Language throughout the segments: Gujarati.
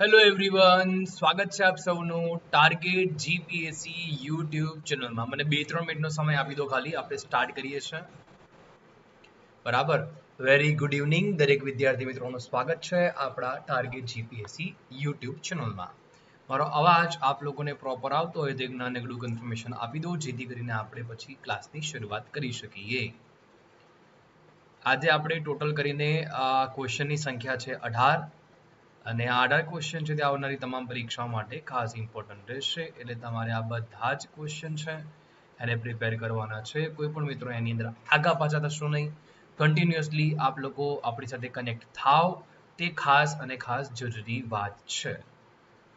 હેલો એવરીવન સ્વાગત છે આપ સૌનું ટાર્ગેટ જીપીએસસી યુટ્યુબ ચેનલમાં મને બે ત્રણ મિનિટનો સમય આપી દો ખાલી, આપણે સ્ટાર્ટ કરીએ છીએ. બરાબર? વેરી ગુડ ઇવનિંગ દરેક વિદ્યાર્થી મિત્રોનું સ્વાગત છે આપણા ટાર્ગેટ જીપીએસસી યુટ્યુબ ચેનલમાં મારો અવાજ આપ લોકોને પ્રોપર આવતો હોય તો એક નાનકડું કન્ફર્મેશન આપી દો જેથી કરીને આપણે પછી ક્લાસની શરૂઆત કરી શકીએ. આજે આપણે ટોટલ કરીને ક્વેશ્ચનની સંખ્યા છે અઢાર. અને આ અઢાર ક્વેશ્ચન છે તે આવનારી તમામ પરીક્ષાઓ માટે ખાસ ઇમ્પોર્ટન્ટ રહેશે. એટલે તમારે આ બધા જ ક્વેશ્ચન છે એને પ્રિપેર કરવાના છે. કોઈ પણ મિત્રો એની અંદર આગા પાછા થશો નહીં. કન્ટિન્યુઅસલી આપ લોકો આપણી સાથે કનેક્ટ થાવ તે ખાસ અને ખાસ જરૂરી વાત છે.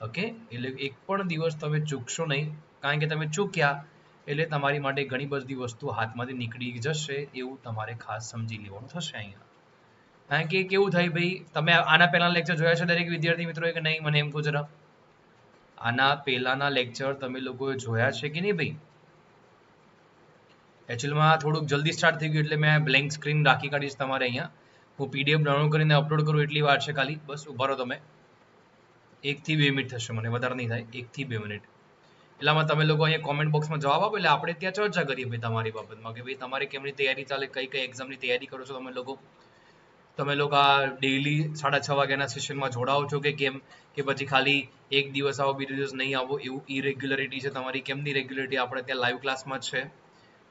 ઓકે એટલે એક પણ દિવસ તમે ચૂકશો નહીં. કારણ કે તમે ચૂક્યા, એટલે તમારી માટે ઘણી બધી વસ્તુ હાથમાંથી નીકળી જશે. એવું તમારે ખાસ સમજી લેવાનું થશે અહીંયા. કારણ કે કેવું થાય ભાઈ, તમે આના પહેલાના લેક્ચર જોયા છે દરેક વિદ્યાર્થી મિત્રો કે નહીં? મને એમ કહો જરા. આના પહેલાના લેક્ચર તમે લોકોએ જોયા છે કે નહીં ભાઈ? એકચ્યુઅલમાં થોડુંક જલ્દી સ્ટાર્ટ થઈ ગયું એટલે મેં બ્લેન્ક સ્ક્રીન રાખી કાઢીશ તમારે અહીંયા. હું પીડીએફ ડાઉનલોડ કરીને અપલોડ કરું, એટલી વાર છે ખાલી. બસ, ઊભા રહો તમે. એકથી બે મિનિટ થશે મને, વધારે નહીં થાય. એકથી બે મિનિટ. એટલામાં તમે લોકો અહીંયા કોમેન્ટ બોક્સમાં જવાબ આપો એટલે આપણે ત્યાં ચર્ચા કરીએ ભાઈ તમારી બાબતમાં કે ભાઈ તમારે કેમની તૈયારી ચાલે કઈ કઈ એક્ઝામની તૈયારી કરો છો તમે લોકો? તમે લોકો આ ડેઈલી સાડા છ વાગ્યાના સેશનમાં જોડાઓ છો કે કેમ? કે પછી ખાલી એક દિવસ આવો, બીજો દિવસ નહીં આવો? એવું ઇરેગ્યુલરિટી છે તમારી? કેમની રેગ્યુલરિટી આપણે ત્યાં લાઈવ ક્લાસમાં છે.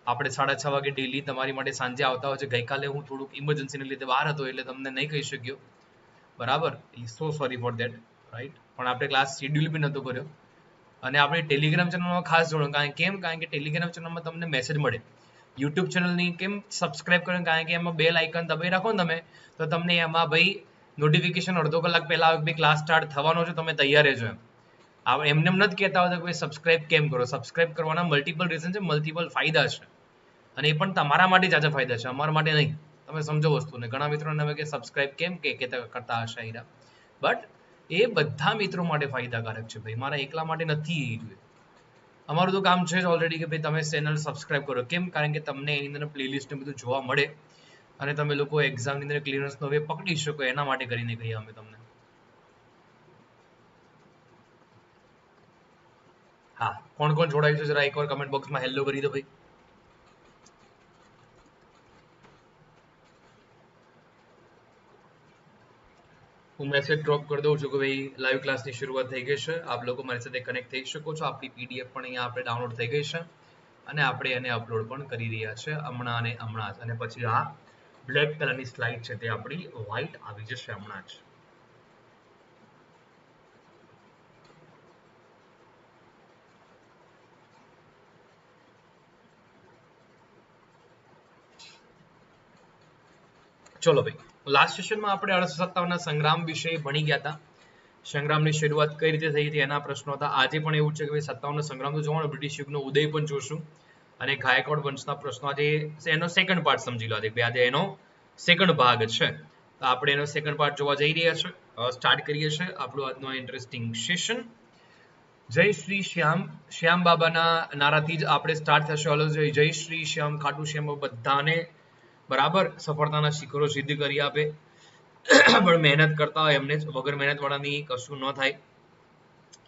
આપણે સાડા છ વાગે ડેલી તમારી માટે સાંજે આવતા હોય છે. ગઈકાલે હું થોડુંક ઇમરજન્સીને લીધે બહાર હતો એટલે તમને નહીં કહી શક્યો. બરાબર? So sorry for that right પણ આપણે ક્લાસ શેડ્યુલ બી નહોતો કર્યો. અને આપણે ટેલિગ્રામ ચેનલમાં ખાસ જોડો. કારણ કેમ? કારણ કે ટેલિગ્રામ ચેનલમાં તમને મેસેજ મળે. યુટ્યુબ ચેનલની કેમ સબસ્ક્રાઇબ કરો કારણ કે એમાં બેલ આઇકન દબાવી રાખો ને તમે, તો તમને એમાં ભાઈ નોટિફિકેશન અડધો કલાક પહેલાં બી ક્લાસ સ્ટાર્ટ થવાનો છે, તમે તૈયાર રહેજો એમ. એમને એમ નથી કહેતા હોતા કે સબસ્ક્રાઇબ કેમ કરો? સબસ્ક્રાઇબ કરવાના મલ્ટિપલ રીઝન છે મલ્ટિપલ ફાયદા છે. અને એ પણ તમારા માટે જાજા ફાયદા છે, અમારા માટે નહીં. તમે સમજો વસ્તુને. ઘણા મિત્રોને હવે કે સબસ્ક્રાઇબ કેમ કે કરતા હશે હીરા. બટ એ બધા મિત્રો માટે ફાયદાકારક છે, ભાઈ. મારા એકલા માટે નથી અમારું તો કામ છે જ ઓલરેડી કે ભાઈ તમે ચેનલ સબસ્ક્રાઇબ કરો. કેમ? કારણ કે તમને એની અંદર પ્લેલિસ્ટ બધું જોવા મળે અને તમે લોકો એક્ઝામની અંદર ક્લિયરન્સનો વે પકડી શકો, એના માટે કરીને કહીએ અમે તમને. હા, કોણ કોણ જોડાયું છે? જરા એકવાર કમેન્ટ બોક્સમાં હેલ્લો કરી દો ભાઈ. હું મેસેજ ડ્રોપ કરી દઉં છું કે ભાઈ લાઈવ ક્લાસની શરૂઆત થઈ ગઈ છે. આપ લોકો મારી સાથે કનેક્ટ થઈ શકો છો. આપણી પીડીએફ પણ અહીંયા આપણે ડાઉનલોડ થઈ ગઈ છે અને આપણે એને અપલોડ પણ કરી રહ્યા છે હમણાં અને હમણાં જ. અને પછી આ બ્લેક કલરની સ્લાઇડ છે તે આપણી વ્હાઇટ આવી જશે હમણાં જ. ચલો ભાઈ. લાસ્ટ સેશનમાં આપણે અઢારસો સત્તાવનના સંગ્રામ વિશે ભણી ગયા હતા. સંગ્રામની શરૂઆત કઈ રીતે થઈ હતી એના પ્રશ્નો હતા. આજે પણ એવું છે કે ભાઈ સત્તાવનનો સંગ્રામ તો જોવાનો, બ્રિટિશ યુગનો ઉદય પણ જોશું. અને ગાયકવાડ વંશના પ્રશ્નો આજે એનો સેકન્ડ પાર્ટ સમજી લો આજે. આજે એનો સેકન્ડ ભાગ છે. તો આપણે એનો સેકન્ડ પાર્ટ જોવા જઈ રહ્યા છે. સ્ટાર્ટ કરીએ છીએ આપણું આજનો ઇન્ટરેસ્ટિંગ સેશન જય શ્રી શ્યામ શ્યામ બાબાના નારાથી જ આપણે સ્ટાર્ટ થશે. ઓલો જય શ્રી શ્યામ, ખાટુ શ્યામ, બધાને બરાબર? સફળતાના શિખરો સિદ્ધ કરી આપે. પણ મહેનત કરતા હોય એમને વગર મહેનત વાળાની કશું ન થાય.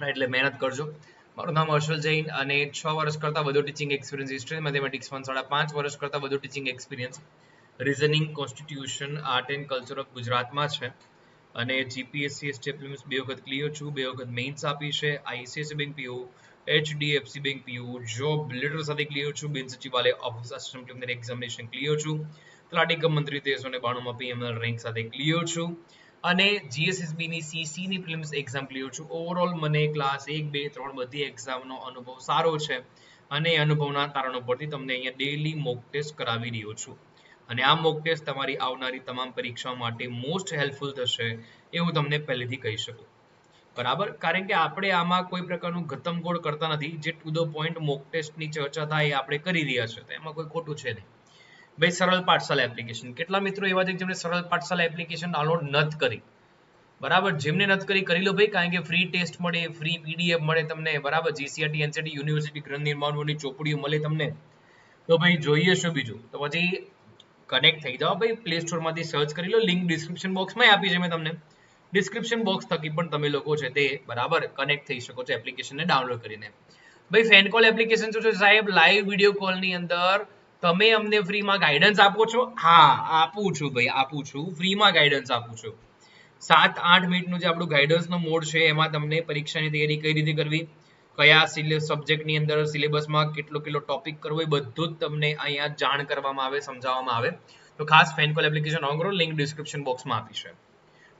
એટલે મહેનત કરજો. મારું નામ હર્ષલ જૈન અને છ વર્ષ કરતાં વધુ ટીચિંગ એક્સપિરિયન્સ હિસ્ટ્રી મેથેમેટિક્સમાં સાડા પાંચ વર્ષ કરતાં વધુ teaching experience reasoning constitution art and culture of ગુજરાતમાં છે. અને જીપીએસસી સ્ટેપ્લિમ્સ બે વખત ક્લિયર છું, બે વખત મેઇન્સ આપી છે. ICSE bank PO HDFC bank PU job letter સાથે ક્લિયર છું. બિન સચિવાલય ઓફિસ એક્ઝામિનેશન ક્લિયર છું. તલાટી કમ મંત્રી તેરસો ને બાણુંમાં પીએમએલ રેન્ક સાથે ક્લિયર છું. અને જીએસએસબીની સીસીની સીસી પ્રિલિમ્સ એક્ઝામ ક્લિયર છું. ઓવરઓલ મને ક્લાસ એક, બે, ત્રણ બધી એક્ઝામનો અનુભવ સારો છે. અને અનુભવના તારણો પરથી તમને અહીંયા ડેલી મોક ટેસ્ટ કરાવી રહ્યો છું. અને આ મોક ટેસ્ટ તમારી આવનારી તમામ પરીક્ષાઓ માટે મોસ્ટ હેલ્પફુલ થશે એ હું તમને પહેલેથી કહી શકું. બરાબર? કારણ કે આપણે આમાં કોઈ પ્રકારનું ગતમગોળ કરતા નથી. જે ટુ ધ પોઈન્ટ મોક ટેસ્ટની ચર્ચા થાય એ આપણે કરી રહ્યા છે તો એમાં કોઈ ખોટું છે નહીં. ભાઈ સરળ પાઠશાલા એપ્લિકેશન કેટલા મિત્રો એવા છે જેમણે સરળ પાઠશાલા એપ્લિકેશન ડાઉનલોડ નથી કરી? બરાબર? જેમને નથી કરી કરી લો ભાઈ, કારણ કે ફ્રી ટેસ્ટ મળે ફ્રી પીડીએફ મળે તમને. બરાબર? જીસીઆરટી એનસીટી યુનિવર્સિટી ગ્રંથ નિર્માણોની ચોપડીઓ મળે તમને. તો ભાઈ, જોઈએ શું બીજું? તો પછી કનેક્ટ થઈ જાઓ ભાઈ પ્લે સ્ટોરમાંથી સર્ચ કરી લો. લિંક ડિસ્ક્રિપ્શન બોક્સમાં આપી છે મેં તમને. ડિસ્ક્રિપ્શન બોક્સ થકી પણ તમે લોકો છે તે, બરાબર કનેક્ટ થઈ શકો છો એપ્લિકેશનને ડાઉનલોડ કરીને. ભાઈ ફેન કોલ એપ્લિકેશન શું છે સાહેબ? લાઈવ વીડિયો કોલની અંદર તમે અમને ફ્રીમાં ગાઈડન્સ આપો છો? હા, આપું છું ભાઈ, આપું છું. ફ્રીમાં ગાઈડન્સ આપું છું. સાત, આઠ મિનિટનું જે આપણું ગાઈડન્સનો મોડ છે, એમાં તમને પરીક્ષાની તૈયારી કઈ રીતે કરવી? કયા સબ્જેક્ટની અંદર સિલેબસમાં કેટલો કેટલો ટોપિક કરવો એ બધું જ તમને અહીંયા જાણ કરવામાં આવે, સમજાવવામાં આવે. તો ખાસ ફેનકોલ એપ્લિકેશન ઓન કરો લિંક ડિસ્ક્રિપ્શન બોક્સમાં આપી છે.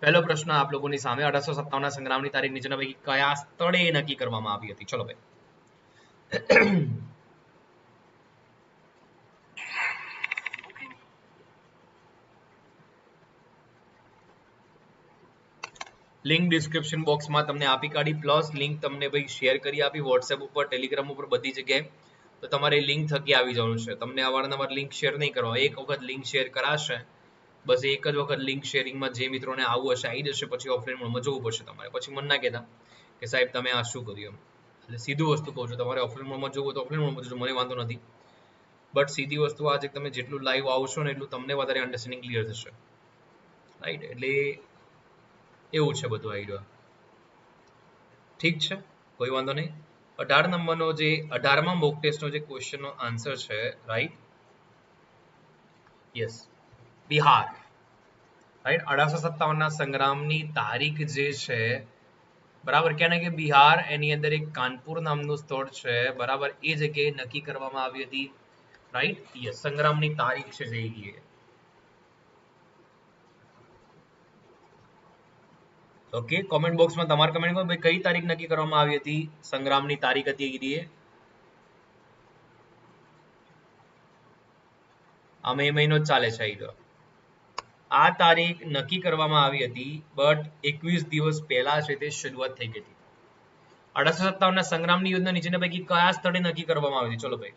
પહેલો પ્રશ્ન આપ લોકોની સામે, અઢારસો સત્તાવનના સંગ્રામની તારીખ નીચેના પૈકી કયા સ્થળે નક્કી કરવામાં આવી હતી? ચલો ભાઈ. લિંક ડિસ્ક્રિપ્શન બોક્સમાં તમને આપી કાઢી પ્લસ લિંક તમને ભાઈ શેર કરી આપી વોટ્સએપ ઉપર ટેલિગ્રામ ઉપર બધી જગ્યાએ. તો તમારે લિંક થકી આવી જવાનું છે. તમને અવારનવાર લિંક શેર નહીં કરવા. એક વખત લિંક શેર કરાશે, બસ એક જ વખત લિંક શેરિંગમાં જે મિત્રોને આવવું હશે આવી જશે, પછી ઓફલાઈન મોડમાં જવું પડશે તમારે. પછી મને ના કહેતા કે સાહેબ, તમે આ શું કર્યું એટલે સીધું વસ્તુ કહું છું, તમારે ઓફલાઈન મોડમાં જવું તો ઓફલાઈન મોડમાં જજો મને વાંધો નથી. બટ સીધી વસ્તુ આજે તમે જેટલું લાઈવ આવશો ને એટલું તમને વધારે અન્ડરસ્ટેન્ડિંગ ક્લિયર થશે. રાઈટ એટલે એવું છે બધું આઈડિયા ઠીક છે? કોઈ વાંધો નહીં. અઢાર નંબરનો જે, અઢારમાં મોક ટેસ્ટનો જે ક્વેશ્ચનનો આન્સર છે રાઈટ યસ બિહાર. રાઈટ અઢારસો સત્તાવનના સંગ્રામની તારીખ જે છે, બરાબર? કે કે બિહાર, એની અંદર એક કાનપુર નામનું સ્થળ છે, બરાબર? એ જગ્યાએ નક્કી કરવામાં આવી હતી. રાઈટ યસ સંગ્રામની તારીખ છે જે ઓકે કોમેન્ટ બોક્સમાં તમારે કમેન્ટ કરો. ભાઈ, કઈ તારીખ નક્કી કરવામાં આવી હતી? સંગ્રામની તારીખ હતી કીધી આ મે મહિનો જ ચાલે છે અહીં આ તારીખ નક્કી કરવામાં આવી હતી બટ એકવીસ દિવસ પહેલા છે તે શરૂઆત થઈ ગઈ હતી. અઢારસો સત્તાવનના સંગ્રામની યોજના નીચેના પૈકી કયા સ્થળે નક્કી કરવામાં આવી હતી? ચલો ભાઈ.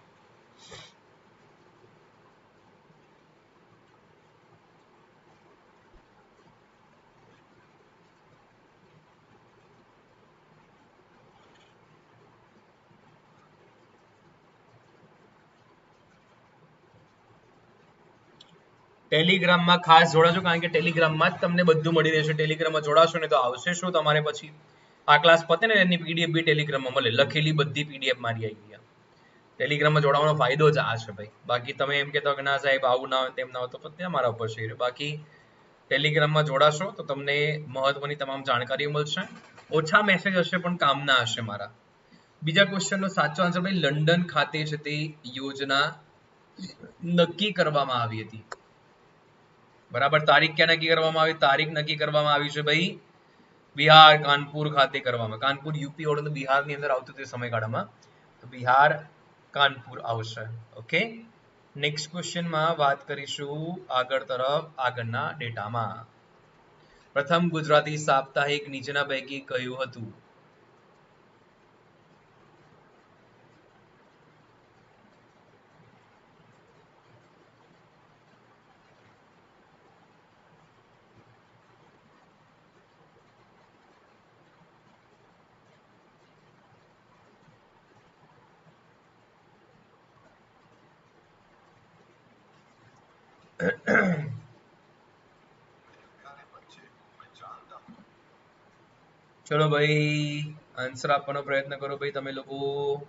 ટેલિગ્રામમાં ખાસ જોડાજો, કારણ કે ટેલિગ્રામમાં જ તમને બધું મળી રહેશે. ટેલિગ્રામમાં જોડાશો ને તો આવશે શું તમારે પછી? આ ક્લાસ પતે ને એની પીડીએફ બી ટેલિગ્રામમાં મળે. લખેલી બધી પીડીએફ મારી આવી ગયા. ટેલિગ્રામમાં જોડાવાનો ફાયદો જ આ છે ભાઈ. બાકી તમે એમ કહેતો કે ના સાહેબ, આવું ના હોય, તેમ ના હોય, તો પછી મારા ઉપર છે બાકી ટેલિગ્રામમાં જોડાશો તો તમને મહત્વની તમામ જાણકારી મળશે. ઓછા મેસેજ હશે પણ કામના હશે મારા. બીજા ક્વેશ્ચનનો સાચો આન્સર ભાઈ, લંડન ખાતે છે તે યોજના નક્કી કરવામાં આવી હતી. બરાબર, તારીખ ક્યાં નક્કી કરવામાં આવી? તારીખ નક્કી કરવામાં આવી છે ભાઈ, બિહાર કાનપુર ખાતે કરવામાં. કાનપુર, યુપી ઓર બિહારની અંદર આવતું તે સમયગાળામાં. બિહાર, કાનપુર આવશે. ઓકે? નેક્સ્ટ ક્વેશ્ચનમાં વાત કરીશું આગળ તરફ, આગળના ડેટામાં. પ્રથમ ગુજરાતી સાપ્તાહિક નીચેના પૈકી કયું હતું? ચલો ભાઈ આન્સર આપવાનો પ્રયત્ન કરો ભાઈ. તમે લોકો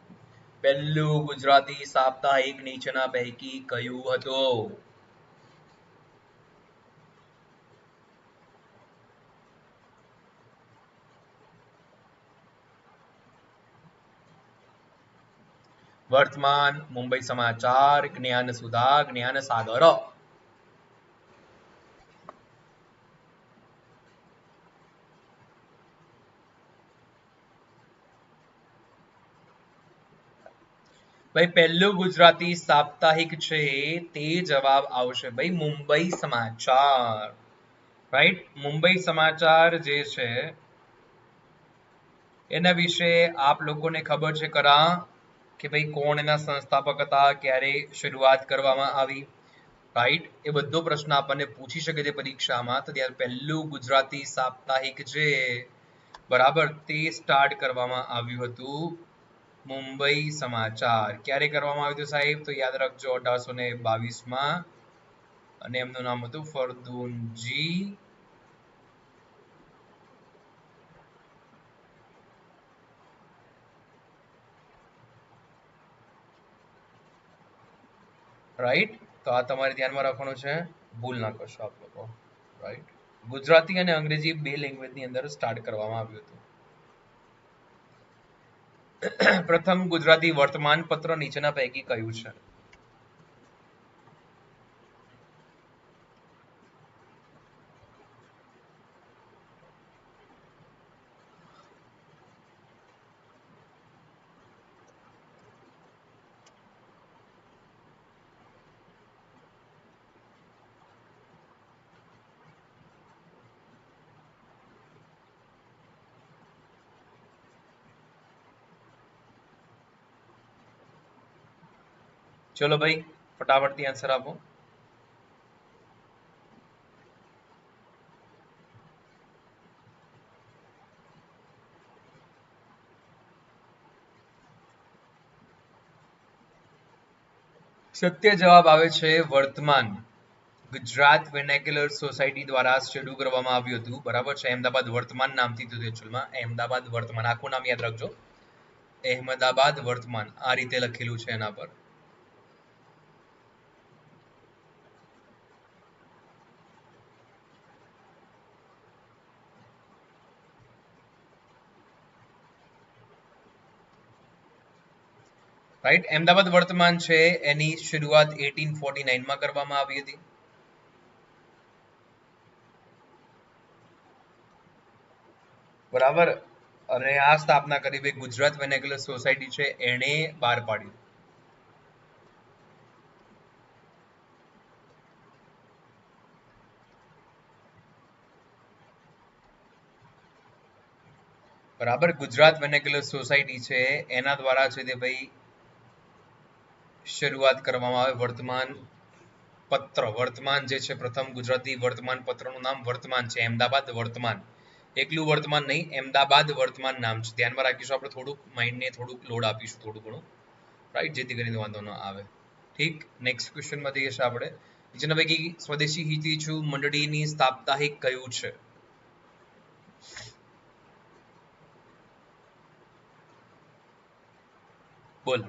પહેલું ગુજરાતી સાપ્તાહિક નીચેના પૈકી કયું હતું? વર્તમાન મુંબઈ સમાચાર, જ્ઞાન સુધા, જ્ઞાન સાગર. ભાઈ, પહેલું ગુજરાતી સાપ્તાહિક છે, તે જવાબ આવશે ભાઈ, મુંબઈ સમાચાર. રાઈટ મુંબઈ સમાચાર જે છે, એના વિશે આપ લોકોને ખબર છે કરા કે ભાઈ, કોણ એના સંસ્થાપક હતા, ક્યારે શરૂઆત કરવામાં આવી. રાઈટ એ બધો પ્રશ્ન આપણને પૂછી શકે છે પરીક્ષામાં. તો ત્યારે પહેલું ગુજરાતી સાપ્તાહિક છે બરાબર, તે સ્ટાર્ટ કરવામાં આવ્યું હતું. મુંબઈ સમાચાર. ક્યારે કરવામાં આવ્યું હતું સાહેબ? તો યાદ રાખજો અઢારસો ને બાવીસમાં. અને એમનું નામ હતું ફરદુનજી. રાઈટ તો આ તમારે ધ્યાનમાં રાખવાનું છે. ભૂલ ના કરશો આપ લોકો. રાઈટ ગુજરાતી અને અંગ્રેજી બે લેંગ્વેજની અંદર સ્ટાર્ટ કરવામાં આવ્યું હતું. પ્રથમ ગુજરાતી વર્તમાન પત્ર નીચેના પૈકી કયું છે? ચલો ભાઈ ફટાફટથી આન્સર આપો સત્ય જવાબ આવે છે વર્તમાન ગુજરાત વેનેક્યુલર સોસાયટી દ્વારા શરૂ કરવામાં આવ્યું હતું બરાબર છે અહેમદાબાદ વર્તમાન નામથી હતું એકચ્યુઅલમાં અહેમદાબાદ વર્તમાન આખું નામ યાદ રાખજો અહેમદાબાદ વર્તમાન આ રીતે લખેલું છે એના પર રાઈટ અમદાવાદ વર્તમાન છે, એની શરૂઆત 1849 માં કરવામાં આવી હતી. બરાબર? અને આ સ્થાપના કરી ભાઈ ગુજરાત વેનેક્યુલર સોસાયટી છે, એણે બહાર પાડ્યું. બરાબર? ગુજરાત વેનેક્યુલર સોસાયટી છે, એના દ્વારા છે તે ભાઈ શરૂઆત કરવામાં આવે. વર્તમાન પત્ર. વર્તમાન જે છે, પ્રથમ ગુજરાતી વર્તમાન પત્રનું નામ વર્તમાન છે. અમદાવાદ વર્તમાન. એકલું વર્તમાન નહીં, અમદાવાદ વર્તમાન નામ છે. ધ્યાનમાં રાખીશું આપણે થોડુંક, માઇન્ડને થોડુંક લોડ આપીશું થોડું ઘણું. રાઈટ જેથી કરીને વાંધો ન આવે. ઠીક? નેક્સ્ટ ક્વેશ્ચનમાં જઈએ છીએ આપણે. નીચેના પૈકી સ્વદેશી હિતેચ્છુ મંડળીની સાપ્તાહિક કયું છે? બોલ.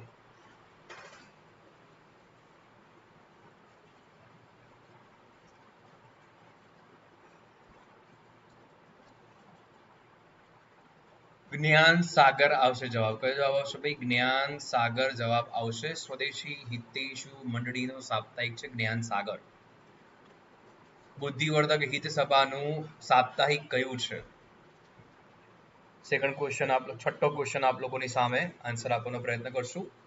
જ્ઞાન સાગર આવશે જવાબ. કયો જવાબ આવશે ભાઈ? જ્ઞાન સાગર જવાબ આવશે. સ્વદેશી હિતેશુ મંડળીનો સાપ્તાહિક છે જ્ઞાન સાગર. બુદ્ધિવર્ધક હિત સભાનું સાપ્તાહિક કયું છે? સેકન્ડ ક્વેશ્ચન આપ છઠ્ઠો ક્વેશ્ચન આપ લોકોની સામે. આન્સર આપવાનો પ્રયત્ન કરશું.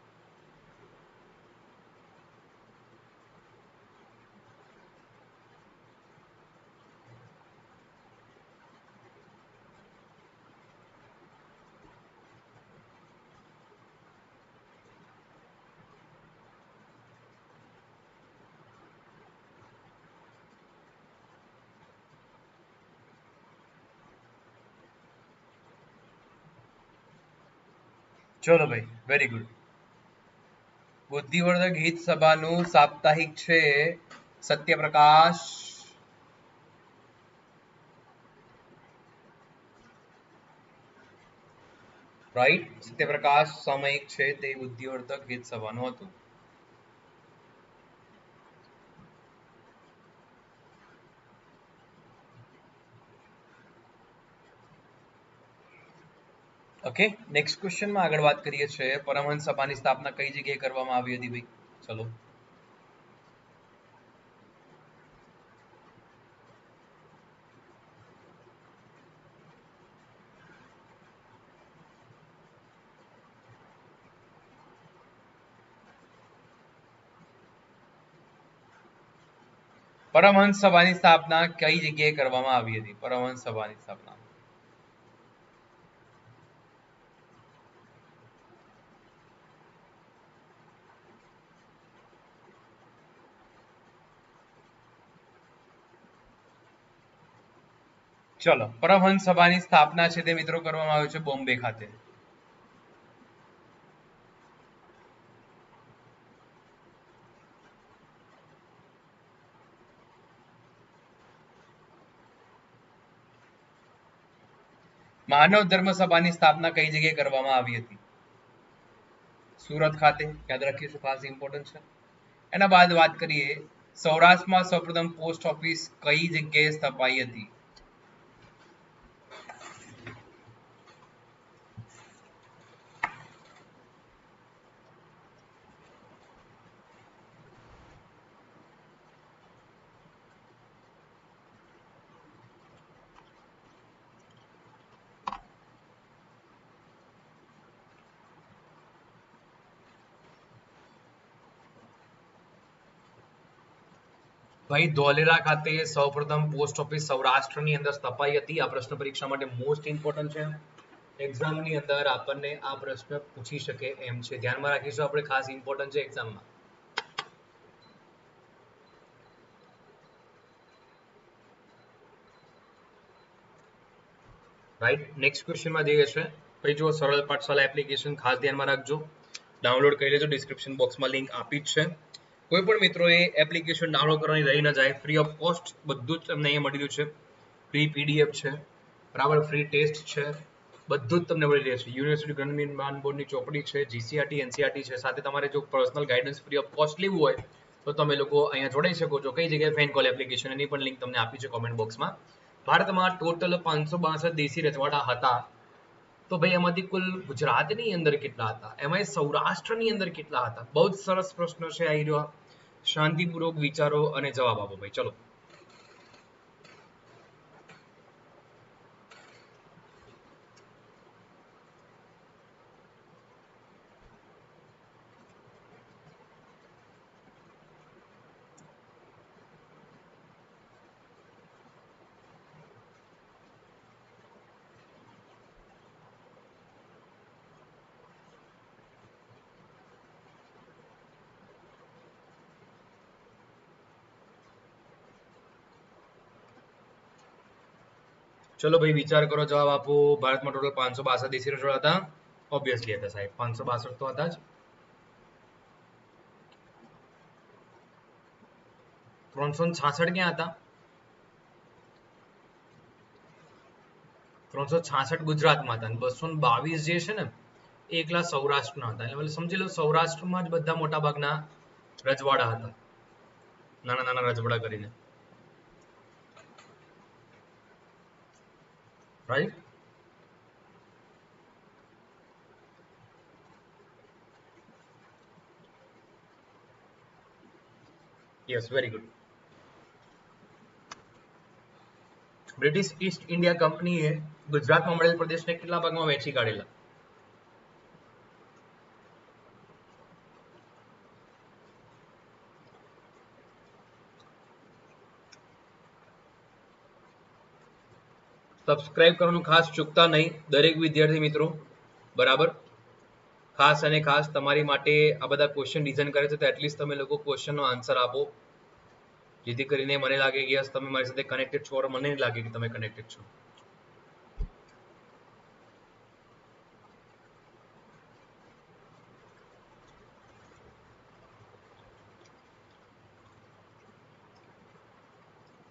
ચલો ભાઈ વેરી ગુડ બુદ્ધિવર્ધક હિત સભાનું સાપ્તાહિક છે સત્યપ્રકાશ. રાઈટ સત્યપ્રકાશ સામયિક છે તે બુદ્ધિવર્ધક હિત સભાનું હતું. ઓકે નેક્સ્ટ ક્વેશ્ચનમાં આગળ વાત કરીએ છે પરમહંસ સભાની સ્થાપના કઈ જગ્યાએ કરવામાં આવી હતી ભાઈ? ચલો. પરમહંસ સભાની સ્થાપના કઈ જગ્યાએ કરવામાં આવી હતી? પરમહંસ સભાની સ્થાપના. ચલો, પરમહંસ સભાની સ્થાપના છે તે મિત્રો કરવામાં આવ્યું છે બોમ્બે ખાતે. માનવ ધર્મ સભાની સ્થાપના કઈ જગ્યાએ કરવામાં આવી હતી? સુરત ખાતે, યાદ રાખીશું ખાસ ઇમ્પોર્ટન્ટ છે? એના બાદ વાત કરીએ, સૌરાષ્ટ્રમાં સૌપ્રથમ પોસ્ટ ઓફિસ કઈ જગ્યાએ સ્થપાઈ હતી? ભાઈ ધોલેરા ખાતે સૌપ્રથમ પોસ્ટ ઓફિસ સૌરાષ્ટ્રની અંદર સ્થપાઈ હતી. આ પ્રશ્ન પરીક્ષા માટે મોસ્ટ ઇમ્પોર્ટન્ટ છે. એક્ઝામની અંદર આપણને આ પ્રશ્ન પૂછી શકે એમ છે. ધ્યાનમાં રાખીશું આપણે ખાસ ઇમ્પોર્ટન્ટ છે એક્ઝામમાં. રાઈટ નેક્સ્ટ ક્વેશ્ચનમાં જઈએ છે ભાઈ જો સરળ પાઠશાલા એપ્લિકેશન ખાસ ધ્યાનમાં રાખજો. ડાઉનલોડ કરી લેજો. ડિસ્ક્રિપ્શન બોક્સમાં લિંક આપી જ છે. કોઈ પણ મિત્રોએ એપ્લિકેશન ડાઉનલોડ કરવાની રહી ન જાય ફ્રી ઓફ કોસ્ટ બધું જ તમને અહીંયા મળી રહ્યું છે. ફ્રી પીડીએફ છે, બરાબર ફ્રી ટેસ્ટ છે, બધું જ તમને મળી રહે છે. યુનિવર્સિટી માન બોર્ડની ચોપડી છે જીસીઆરટી એનસીઆરટી છે, સાથે તમારે જો personal guidance free of cost લેવું હોય, તો તમે લોકો અહીંયા જોડાઈ શકો છો. કઈ જગ્યાએ ફેન કોલ એપ્લિકેશન એની પણ લિંક તમને આપી છે કોમેન્ટ બોક્સમાં ભારતમાં ટોટલ પાંચસો બાસઠ દેશી રજવાડા હતા. તો ભાઈ એમાંથી કુલ ગુજરાતની અંદર કેટલા હતા? એમાં સૌરાષ્ટ્રની અંદર કેટલા હતા? બહુ જ સરસ પ્રશ્ન છે આ રહ્યો શાંતિપૂર્વક વિચારો અને જવાબ આપો ભાઈ. ચલો. ચલો ભાઈ, વિચાર કરો, જવાબ આપો. ભારતમાં ટોટલ પાંચસો બાસઠ દેશી રસોડા હતા. ઓબ્વિયસલી હતા સાહેબ. પાંચસો બાસઠ તો હતા જ. ત્રણસો છાસઠ ક્યાં હતા? ત્રણસો છાસઠ ગુજરાતમાં હતા. બસો બાવીસ જે છે ને એકલા સૌરાષ્ટ્રના હતા. એટલે સમજી લો, સૌરાષ્ટ્રમાં જ બધા મોટા ભાગના રજવાડા હતા. નાના નાના રજવાડા કરીને. Right? Yes, very good. British East India કંપનીએ ગુજરાતમાં મળેલ પ્રદેશને કેટલા ભાગમાં વહેંચી કાઢેલા સબસ્ક્રાઇબ કરવાનું ખાસ ચૂકતા નહીં, દરેક વિદ્યાર્થી મિત્રો. બરાબર? ખાસ અને ખાસ તમારી માટે આ બધા ક્વેશ્ચન ડિઝાઇન કરે છે, તો એટલીસ્ટ તમે લોકો ક્વેશ્ચનનો આન્સર આપો. જેથી કરીને મને લાગે કે યસ, તમે મારી સાથે કનેક્ટેડ છો મને નહીં લાગે કે તમે કનેક્ટેડ છો.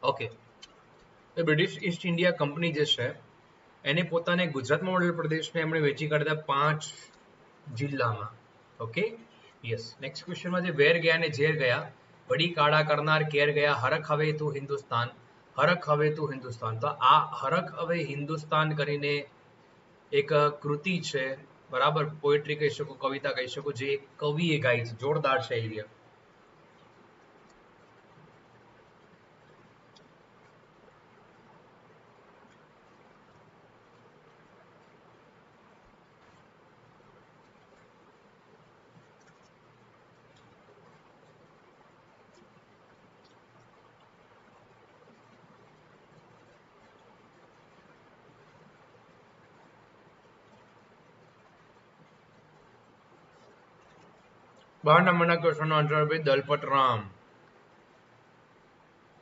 ઓકે તો બ્રિટિશ ઈસ્ટ ઇન્ડિયા કંપની જે છે, એને પોતાને ગુજરાતમાં મોડેલ પ્રદેશને એમણે વેચી કાઢતા પાંચ જિલ્લામાં. ઓકે યસ નેક્સ્ટ ક્વેશ્ચનમાં જે વેર ગયા ને ઝેર ગયા? વડી કાળા કરનાર કેર ગયા? હરખ હવે તું હિન્દુસ્તાન. હરખ હવે તું હિન્દુસ્તાન. તો આ હરખ હવે હિન્દુસ્તાન કરીને એક કૃતિ છે. બરાબર? પોએટ્રી કહી શકો, કવિતા કહી શકો, જે કવિએ ગાઈ છે. જોરદાર છે બાર નંબરના ક્વેશ્ચનનો આન્સર ભાઈ દલપતરામ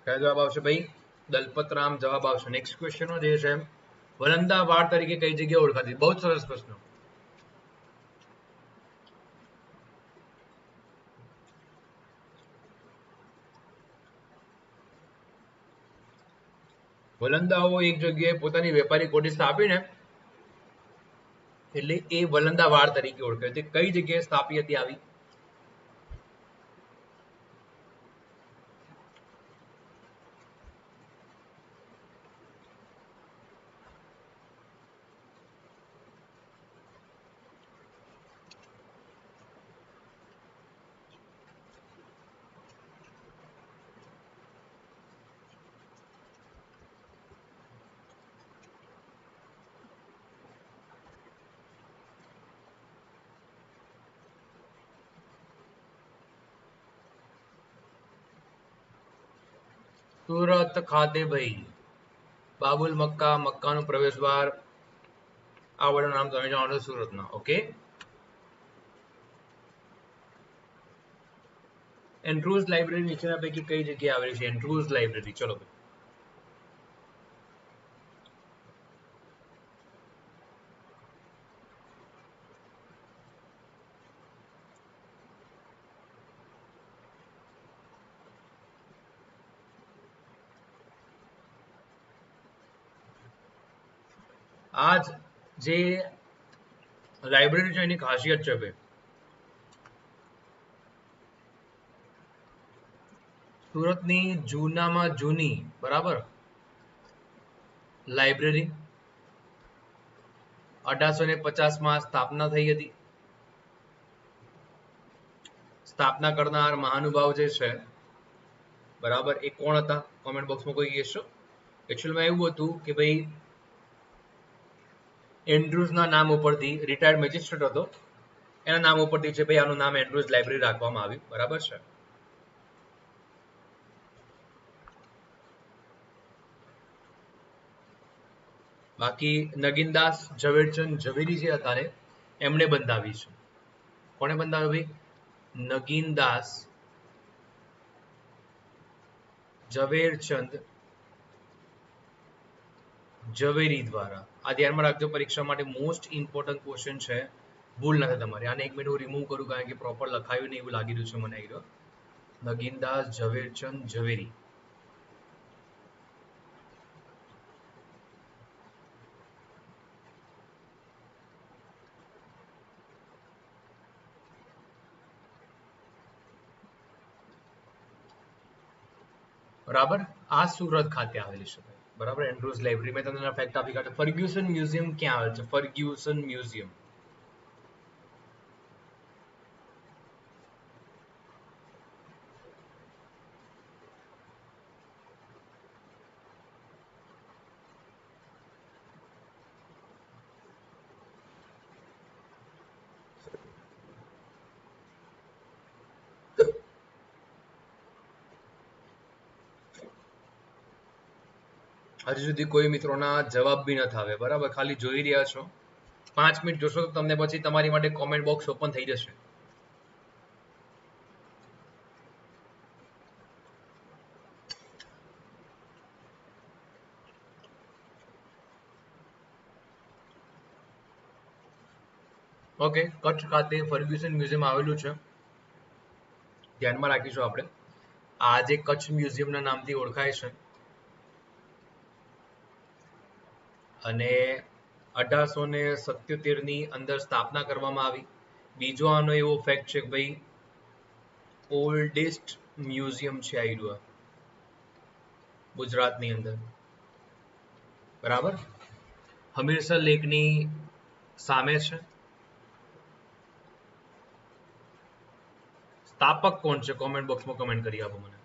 કયા જવાબ આવશે ભાઈ? દલપતરામ જવાબ આવશે. નેક્સ્ટ ક્વેશ્ચનનો જે છે વલંદા વાડ તરીકે કઈ જગ્યા ઓળખાતી? બહુ સરસ પ્રશ્ન. વલંદાઓ એક જગ્યાએ પોતાની વેપારી કોટી સ્થાપીને એટલે એ વલંદા વાડ તરીકે ઓળખાય. કઈ જગ્યાએ સ્થાપી હતી આવી? સુરત ખાતે ભાઈ. બાબુલ મક્કા મક્કાનું પ્રવેશ દ્વાર આ વડે નામ તમે જાણો છો સુરતના. ઓકે એન્ડ્રુઝ લાઇબ્રેરી નીચેના પૈકી કઈ જગ્યાએ આવેલી છે? એન્ડ્રુઝ લાઇબ્રેરી ચલો. ભાઈ આ જે લાઇબ્રેરી છે એની ખાસિયત છે ભાઈ સુરતની જૂનામાં જૂની બરાબર લાઇબ્રેરી અઢારસો ને પચાસમાં સ્થાપના થઈ હતી સ્થાપના કરનાર મહાનુભાવ જે છે બરાબર એ કોણ હતા કોમેન્ટ બોક્સમાં કોઈ કહેશો એકચ્યુઅલમાં એવું હતું કે ભાઈ એન્ડ્રુઝના નામ ઉપરથી રિટાયર્ડ મેજિસ્ટ્રેટ હતો. એના નામ ઉપરથી છે ભાઈ આનું નામ એન્ડ્રુઝ લાઇબ્રેરી રાખવામાં આવ્યું. બરાબર છે? બાકી નગીનદાસ ઝવેરચંદ ઝવેરી જે હતા ને, એમણે બંધાવી છે. કોણે બંધાવ્યો ભાઈ? નગીનદાસ ઝવેરચંદ ઝવેરી દ્વારા. આ ધ્યાનમાં રાખજો, પરીક્ષા માટે મોસ્ટ ઇમ્પોર્ટન્ટ ક્વેશ્ચન છે, ભૂલ નથી તમારી. આને એક મિનિટ હું રિમૂવ કરું કારણ કે પ્રોપર લખાયું નહીં એવું લાગી રહ્યું છે મને આવી નગીનદાસ ઝવેરચંદ ઝવેરી. બરાબર? આ સુરત ખાતે આવેલી છે. બરાબર? એન્ડ્રુઝ લાઇબ્રેરી મેં તમને ફેક્ટ આપી કાઢે. ફર્ગ્યુસન મ્યુઝિયમ ક્યાં આવે છે? Ferguson museum. હજુ સુધી કોઈ મિત્રોના જવાબ બી નથી આવે બરાબર? ખાલી જોઈ રહ્યા છો. પાંચ મિનિટ જોશો તો તમને પછી તમારી માટે કોમેન્ટ બોક્સ ઓપન થઈ જશે. ઓકે કચ્છ ખાતે ફર્ગ્યુસન મ્યુઝિયમ આવેલું છે. ધ્યાનમાં રાખીશું આપણે. આ જે કચ્છ મ્યુઝિયમના નામથી ઓળખાય છે. અને અઢારસો ને સત્યોતેરની અંદર સ્થાપના કરવામાં આવી. બીજો આનો એવો ફેક્ટ છે ભાઈ ઓલ્ડેસ્ટ મ્યુઝિયમ છે આઈડુઆ ગુજરાતની અંદર. બરાબર? હમીરસર લેકની સામે છે. સ્થાપક કોણ છે? કોમેન્ટ બોક્સમાં કમેન્ટ કરી આપો મને.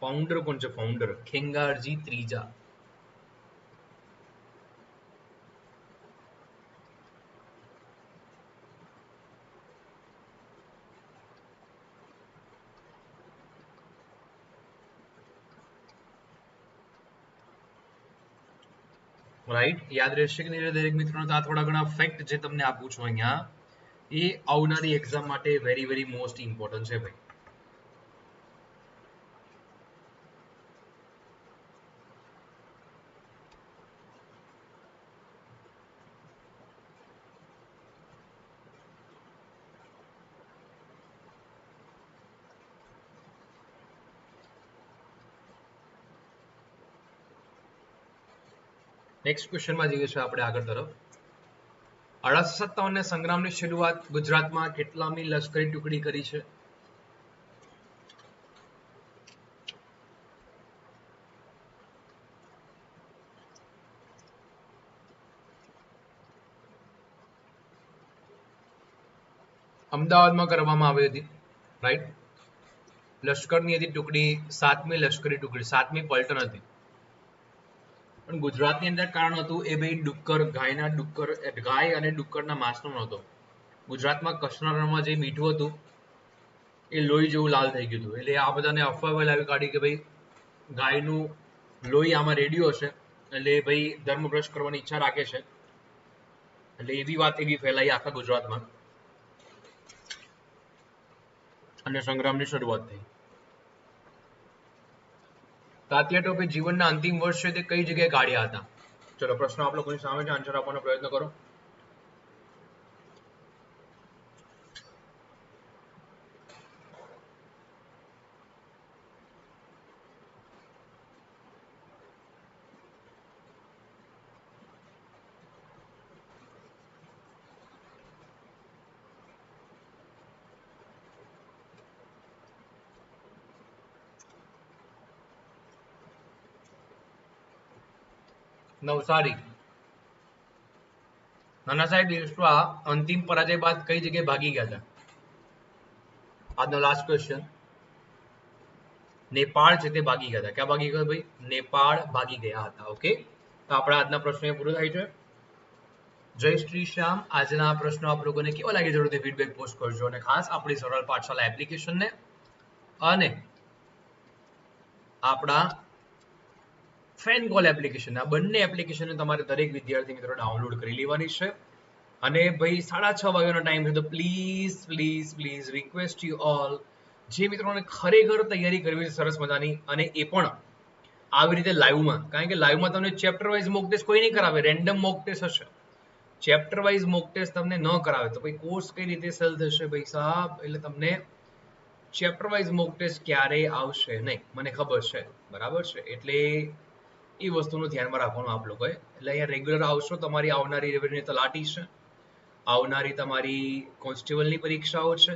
ફાઉન્ડર કોણ છે? ફાઉન્ડર ખેંગારજી ત્રીજા. રાઈટ યાદ રહેશે કે નહીં દરેક મિત્રોને? આ થોડા ઘણા ફેક્ટ જે તમને આપું છું અહીંયા. એ આવનારી એક્ઝામ માટે વેરી વેરી મોસ્ટ ઇમ્પોર્ટન્ટ છે ભાઈ. નેક્સ્ટ ક્વેશ્ચનમાં જઈએ છીએ આપણે આગળ તરફ. અઢારસો સત્તાવન સંગ્રામની શરૂઆત ગુજરાતમાં કેટલામી લશ્કરી ટુકડી કરી છે? અમદાવાદમાં કરવામાં આવી હતી રાઈટ લશ્કરની હતી ટુકડી સાતમી લશ્કરી ટુકડી, સાતમી પલટન હતી. પણ ગુજરાતની અંદર કારણ હતું એ ભાઈ ડુક્કર ગાયના ડુક્કર ગાય અને ડુક્કરના માંસનો નહોતો. ગુજરાતમાં કચ્છના જે મીઠું હતું, એ લોહી જેવું લાલ થઈ ગયું હતું. એટલે આ બધાને અફવા લાવી કાઢી કે ભાઈ ગાયનું લોહી આમાં રેડિયો છે એટલે ભાઈ ધર્મભ્રષ્ટ કરવાની ઈચ્છા રાખે છે. એટલે એવી વાત એવી ફેલાઈ આખા ગુજરાતમાં. અને સંગ્રામની શરૂઆત થઈ. તાત્યા ટોપે જીવનના અંતિમ વર્ષ છે તે કઈ જગ્યાએ કાઢ્યા હતા? ચલો, પ્રશ્ન આપ લોકોની સામે છે. આન્સર આપવાનો પ્રયત્ન કરો. નવસારી. નાના સાહેબ બિરસા અંતિમ પરાજય બાદ કઈ જગ્યાએ ભાગી ગયા હતા? આજનો લાસ્ટ ક્વેશ્ચન નેપાળ છે તે ભાગી ગયા હતા. ક્યાં ભાગી ગયા ભાઈ? નેપાળ ભાગી ગયા હતા ઓકે તો આપણા આજના પ્રશ્ન એ પૂરો થાય છે. જય શ્રી શ્યામ. આજના પ્રશ્નો આપ લોકોને કેવા લાગે જરૂરથી ફીડબેક પોસ્ટ કરજો અને ખાસ આપણી સરળ પાઠશાલા એપ્લિકેશનને અને આપણા ફેન કોલ એપ્લિકેશન આ બંને એપ્લિકેશન તમારે દરેક વિદ્યાર્થી મિત્રો ડાઉનલોડ કરી લેવાની છે. અને ભાઈ સાડા છ વાગ્યાનો ટાઈમ છે તો please please please request you all જે મિત્રોને ખરેખર તૈયારી કરવી છે સરસ મજાની અને એ પણ આવી રીતે લાઈવમાં કારણ કે લાઈવમાં તમને ચેપ્ટર વાઇઝ મોક ટેસ્ટ કોઈ નહીં કરાવે રેન્ડમ મોક ટેસ્ટ હશે. ચેપ્ટર વાઇઝ મોક ટેસ્ટ તમને ન કરાવે. તો ભાઈ કોર્સ કઈ રીતે સેલ થશે ભાઈ સાહેબ એટલે તમને ચેપ્ટર વાઇઝ મોક ટેસ્ટ ક્યારેય આવશે નહીં. મને ખબર છે. બરાબર છે? એટલે એ વસ્તુનું ધ્યાનમાં રાખવાનું આપ લોકોએ. એટલે અહીંયા રેગ્યુલર આવશો તમારી આવનારી રેવન્યુ તલાટી છે. આવનારી તમારી કોન્સ્ટેબલની પરીક્ષાઓ છે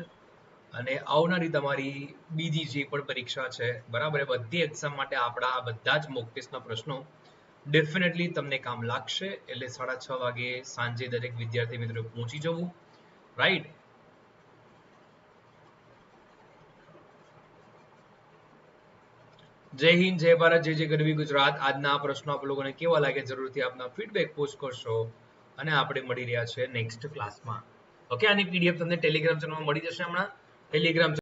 અને આવનારી તમારી બીજી જે પણ પરીક્ષા છે, બરાબર? બધી એક્ઝામ માટે આપણા બધા જ મોક ટેસ્ટના પ્રશ્નો ડેફિનેટલી તમને કામ લાગશે. એટલે સાડા છ વાગે સાંજે દરેક વિદ્યાર્થી મિત્રો પહોંચી જવું. રાઈટ જય હિન્દ, જય ભારત, જય જય ગરવી ગુજરાત. આજના આ પ્રશ્નો આપ લોકોને કેવા લાગે જરૂરથી આપના ફીડબેક પોસ્ટ કરશો અને આપણે મળી રહ્યા છે નેક્સ્ટ ક્લાસમાં ઓકે આની પીડીએફ તમને ટેલિગ્રામ ચેનલમાં મળી જશે હમણાં. ટેલિગ્રામ